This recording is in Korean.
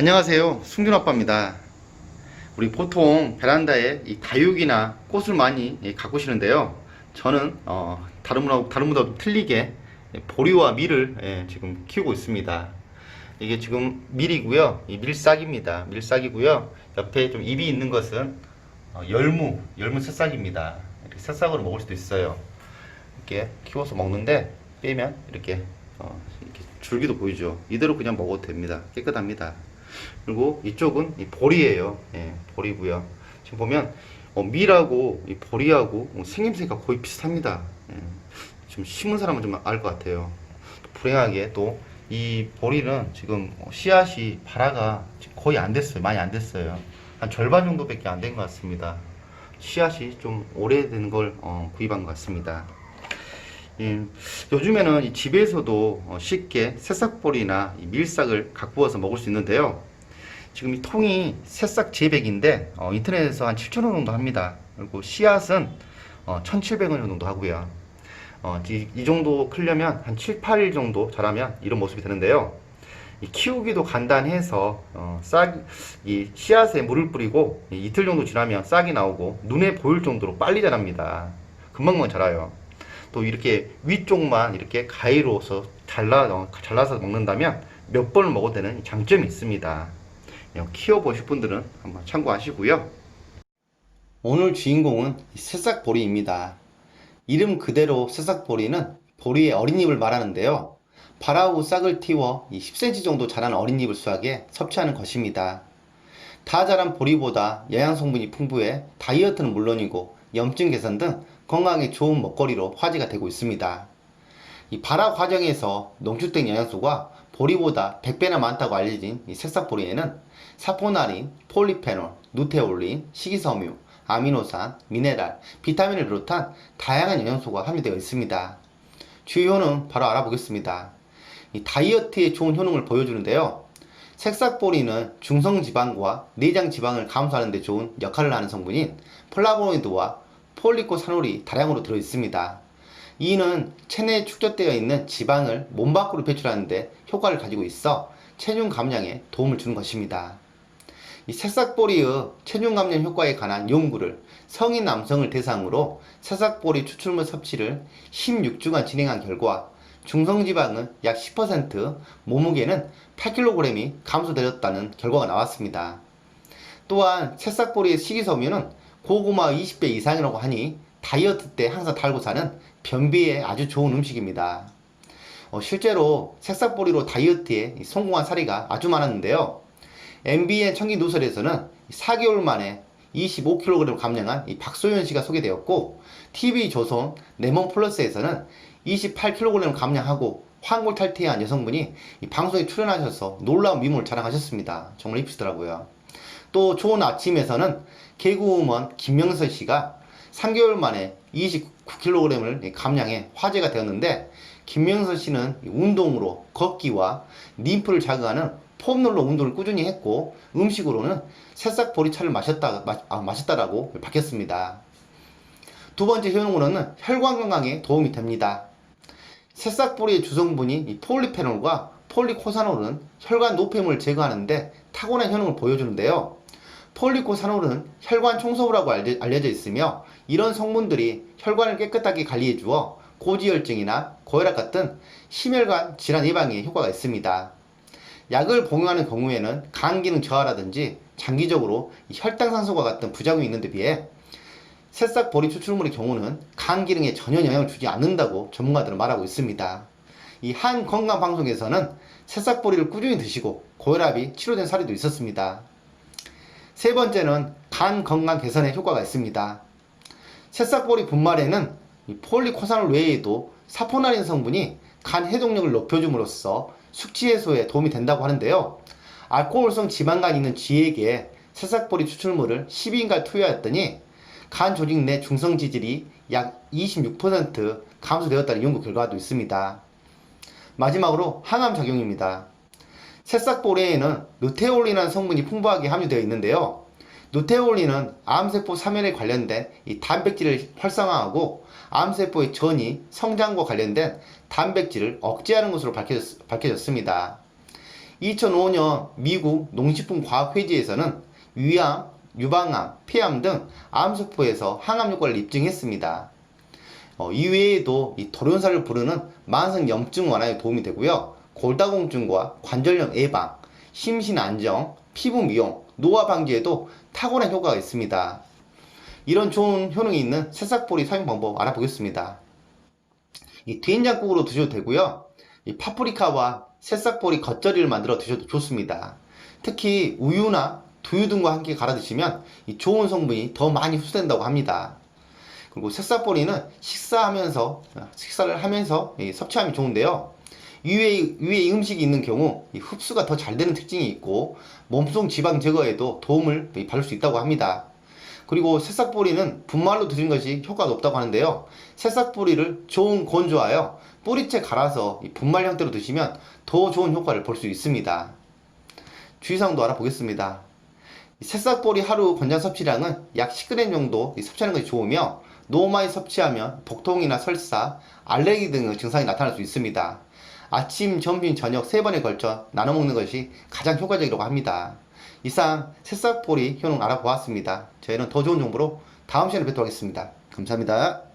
안녕하세요. 승준 아빠입니다. 우리 보통 베란다에 이 다육이나 꽃을 많이 예, 가꾸시는데요. 저는 어, 다른 분하고 다른 분하고 좀 틀리게 예, 보리와 밀을 예, 지금 키우고 있습니다. 이게 지금 밀이고요. 이 밀싹입니다. 밀싹이고요. 옆에 좀 잎이 있는 것은 어, 열무, 열무 새싹입니다. 이렇게 새싹으로 먹을 수도 있어요. 이렇게 키워서 먹는데 빼면 이렇게 어, 이렇게 줄기도 보이죠. 이대로 그냥 먹어도 됩니다. 깨끗합니다. 그리고 이쪽은 이 보리예요. 예, 보리고요. 지금 보면 어, 밀하고 이 보리하고 어, 생김새가 거의 비슷합니다. 예, 지금 심은 사람은 좀 알 것 같아요. 불행하게 또 이 보리는 지금 어, 씨앗이 지금 거의 안 됐어요. 많이 안 됐어요. 한 절반 정도밖에 안 된 것 같습니다. 씨앗이 좀 오래된 걸 어, 구입한 것 같습니다. 예, 요즘에는 이 집에서도 어, 쉽게 새싹볼이나 이 밀싹을 가꾸어서 먹을 수 있는데요. 지금 이 통이 새싹 재백인데 어, 인터넷에서 한 7,000원 정도 합니다. 그리고 씨앗은 어, 1,700원 정도 하고요. 어, 이, 이 정도 크려면 한 7, 8일 정도 자라면 이런 모습이 되는데요. 이 키우기도 간단해서 어, 싹, 이 씨앗에 물을 뿌리고 이 이틀 정도 지나면 싹이 나오고 눈에 보일 정도로 빨리 자랍니다. 금방금방 자라요. 또 이렇게 위쪽만 이렇게 가위로서 잘라, 어, 잘라서 먹는다면 몇 번을 먹어도 되는 장점이 있습니다. 어, 키워보실 분들은 한번 참고하시고요. 오늘 주인공은 이 새싹보리입니다. 이름 그대로 새싹보리는 보리의 어린잎을 말하는데요. 발아우 싹을 틔워 이 10cm 정도 자란 어린잎을 수확해 섭취하는 것입니다. 다 자란 보리보다 영양 성분이 풍부해 다이어트는 물론이고 염증 개선 등 건강에 좋은 먹거리로 화제가 되고 있습니다. 이 발화 과정에서 농축된 영양소가 보리보다 100배나 많다고 알려진 이 새싹보리에는 사포나린, 폴리페놀, 누테올린, 식이섬유, 아미노산, 미네랄, 비타민을 비롯한 다양한 영양소가 함유되어 있습니다. 주요 효능 바로 알아보겠습니다. 이 다이어트에 좋은 효능을 보여주는데요. 색싹보리는 중성지방과 내장지방을 감소하는 데 좋은 역할을 하는 성분인 플라보노이드와 폴리코사놀이 다량으로 들어있습니다. 이는 체내에 축적되어 있는 지방을 몸 밖으로 배출하는데 효과를 가지고 있어 체중 감량에 도움을 주는 것입니다. 이 새싹보리의 체중 감량 효과에 관한 연구를 성인 남성을 대상으로 새싹보리 추출물 섭취를 16주간 진행한 결과 중성지방은 약 10%, 몸무게는 8kg이 감소되었다는 결과가 나왔습니다. 또한 새싹보리의 식이섬유는 고구마 20배 이상이라고 하니 다이어트 때 항상 달고 사는 변비에 아주 좋은 음식입니다. 어, 실제로 새싹보리로 다이어트에 성공한 사례가 아주 많았는데요. MBN 청기 누설에서는 4개월 만에 25kg 감량한 이 박소연 씨가 소개되었고 TV조선 레몬 플러스에서는 28kg 감량하고 황골 탈퇴한 여성분이 이 방송에 출연하셔서 놀라운 미모를 자랑하셨습니다. 정말 이쁘시더라고요. 또 좋은 아침에서는 개그우먼 김명선 씨가 3개월 만에 29kg을 감량해 화제가 되었는데 김명선 씨는 운동으로 걷기와 림프를 자극하는 폼롤러 운동을 꾸준히 했고 음식으로는 새싹 보리차를 마셨다, 마, 아, 마셨다라고 밝혔습니다. 두 번째 효능으로는 혈관 건강에 도움이 됩니다. 새싹보리의 주성분인 이 폴리페놀과 폴리코사놀은 혈관 노폐물을 제거하는데 탁월한 효능을 보여주는데요. 폴리코사놀은 혈관 청소부라고 알려- 알려져 있으며 이런 성분들이 혈관을 깨끗하게 관리해 주어 고지혈증이나 고혈압 같은 심혈관 질환 예방에 효과가 있습니다. 약을 복용하는 경우에는 간 기능 저하라든지 장기적으로 이 혈당산소와 같은 부작용이 있는 데 비해 새싹 보리 추출물의 경우는 간 기능에 전혀 영향을 주지 않는다고 전문가들은 말하고 있습니다. 이 한 건강 방송에서는 새싹 보리를 꾸준히 드시고 고혈압이 치료된 사례도 있었습니다. 세 번째는 간 건강 개선에 효과가 있습니다. 새싹보리 분말에는 이 폴리코사놀 외에도 사포나린 성분이 간 해독력을 높여줌으로써 숙취 해소에 도움이 된다고 하는데요. 알코올성 지방간이 있는 쥐에게 새싹보리 추출물을 12인가 투여했더니 간 조직 내 중성 지질이 약 26% 감소되었다는 연구 결과도 있습니다. 마지막으로 항암 작용입니다. 새싹보리에는 누테올린이라는 성분이 풍부하게 함유되어 있는데요. 누테올린은 암세포 사멸에 관련된 이 단백질을 활성화하고 암세포의 전이 성장과 관련된 단백질을 억제하는 것으로 밝혀졌, 밝혀졌습니다. 2005년 미국 농식품과학회의에서는 위암, 유방암, 폐암 등 암세포에서 항암 효과를 입증했습니다. 어, 이외에도 이 돌연사를 부르는 만성 염증 완화에 도움이 되고요. 골다공증과 관절염 예방, 심신 안정, 피부 미용, 노화 방지에도 탁월한 효과가 있습니다. 이런 좋은 효능이 있는 새싹보리 사용 방법 알아보겠습니다. 이 된장국으로 드셔도 되고요. 이 파프리카와 새싹보리 겉절이를 만들어 드셔도 좋습니다. 특히 우유나 두유 등과 함께 갈아 드시면 이 좋은 성분이 더 많이 흡수된다고 합니다. 그리고 새싹보리는 식사하면서 식사를 하면서 이 섭취하면 좋은데요. 위에 위에 음식이 있는 경우 이 흡수가 더 잘 되는 특징이 있고 몸속 지방 제거에도 도움을 받을 수 있다고 합니다. 그리고 새싹보리는 분말로 드시는 것이 효과가 높다고 하는데요. 새싹보리를 좋은 건조하여 뿌리째 갈아서 이 분말 형태로 드시면 더 좋은 효과를 볼 수 있습니다. 주의사항도 알아보겠습니다. 이 새싹보리 하루 권장 섭취량은 약 10g 정도 이 섭취하는 것이 좋으며 많이 섭취하면 복통이나 설사, 알레르기 등의 증상이 나타날 수 있습니다. 아침, 점심, 저녁 세 번에 걸쳐 나눠 먹는 것이 가장 효과적이라고 합니다. 이상 새싹보리 효능 알아보았습니다. 저희는 더 좋은 정보로 다음 시간에 뵙도록 하겠습니다. 감사합니다.